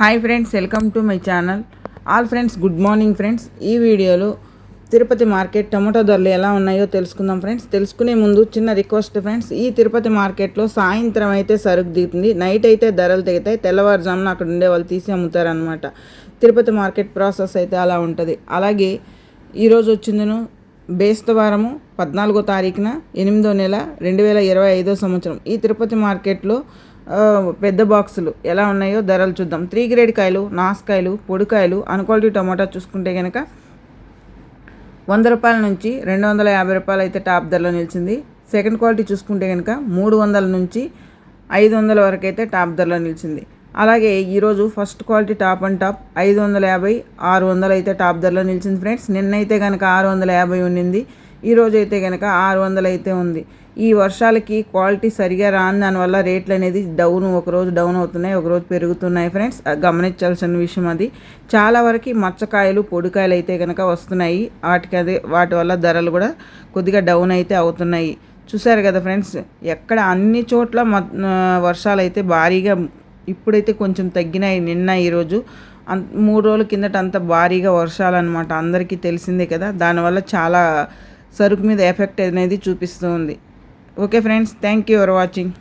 Hi friends welcome to my channel all friends good morning friends ఈ వీడియోలో Tirupati market tomato ధరలు ఎలా ఉన్నాయో తెలుసుకుందాం ఫ్రెండ్స్ తెలుసుకునే ముందు చిన్న రిక్వెస్ట్ ఫ్రెండ్స్ ఈ తిరుపతి మార్కెట్లో సాయంత్రం అయితే సరుకు దిగుతుంది. నైట్ అయితే ధరలు దిగుతాయి. తెల్లవారుజామున అక్కడ ఉండే వాళ్ళు తీసి అమ్ముతారనమాట తిరుపతి మార్కెట్ ప్రాసెస్ అయితే అలా ఉంటుంది. అలాగే ఈరోజు వచ్చిందను బేస్తవారము పద్నాలుగో తారీఖున ఎనిమిదో నెల రెండు వేల ఇరవై ఐదో సంవత్సరం. ఈ తిరుపతి మార్కెట్లో పెద్ద బాక్సులు ఎలా ఉన్నాయో ధరలు చూద్దాం. త్రీ గ్రేడ్ కాయలు నాసుకాయలు పొడికాయలు అన్క్వాలిటీ టమాటా చూసుకుంటే కనుక వంద రూపాయల నుంచి రెండు వందల యాభై రూపాయలు అయితే టాప్ ధరలో నిలిచింది. సెకండ్ క్వాలిటీ చూసుకుంటే కనుక మూడు వందల నుంచి ఐదు వందల వరకు అయితే టాప్ ధరలో నిలిచింది. అలాగే ఈరోజు first quality top and top ఐదు వందల యాభై ఆరు వందలు అయితే టాప్ ధరలో నిలిచింది ఫ్రెండ్స్. నిన్నైతే కనుక ఆరు వందల యాభై ఉండింది. ఈరోజు అయితే కనుక ఆరు వందలు అయితే ఉంది. ఈ వర్షాలకి క్వాలిటీ సరిగా రాని దానివల్ల రేట్లు అనేది డౌన్ ఒకరోజు డౌన్ అవుతున్నాయి ఒకరోజు పెరుగుతున్నాయి ఫ్రెండ్స్. గమనించాల్సిన విషయం అది. చాలా వరకు మచ్చకాయలు పొడికాయలు అయితే కనుక వస్తున్నాయి. వాటికి అదే వాటి వల్ల ధరలు కూడా కొద్దిగా డౌన్ అయితే అవుతున్నాయి. చూసారు కదా ఫ్రెండ్స్ ఎక్కడ అన్ని చోట్ల మ- వర్షాలు అయితే భారీగా ఇప్పుడైతే కొంచెం తగ్గినాయి నిన్న ఈరోజు అన్ మూడు రోజుల కిందట అంత భారీగా వర్షాలు అనమాట అందరికీ తెలిసిందే కదా. దానివల్ల చాలా సరుకు మీద ఎఫెక్ట్ అనేది చూపిస్తూ ఉంది okay friends thank you for watching.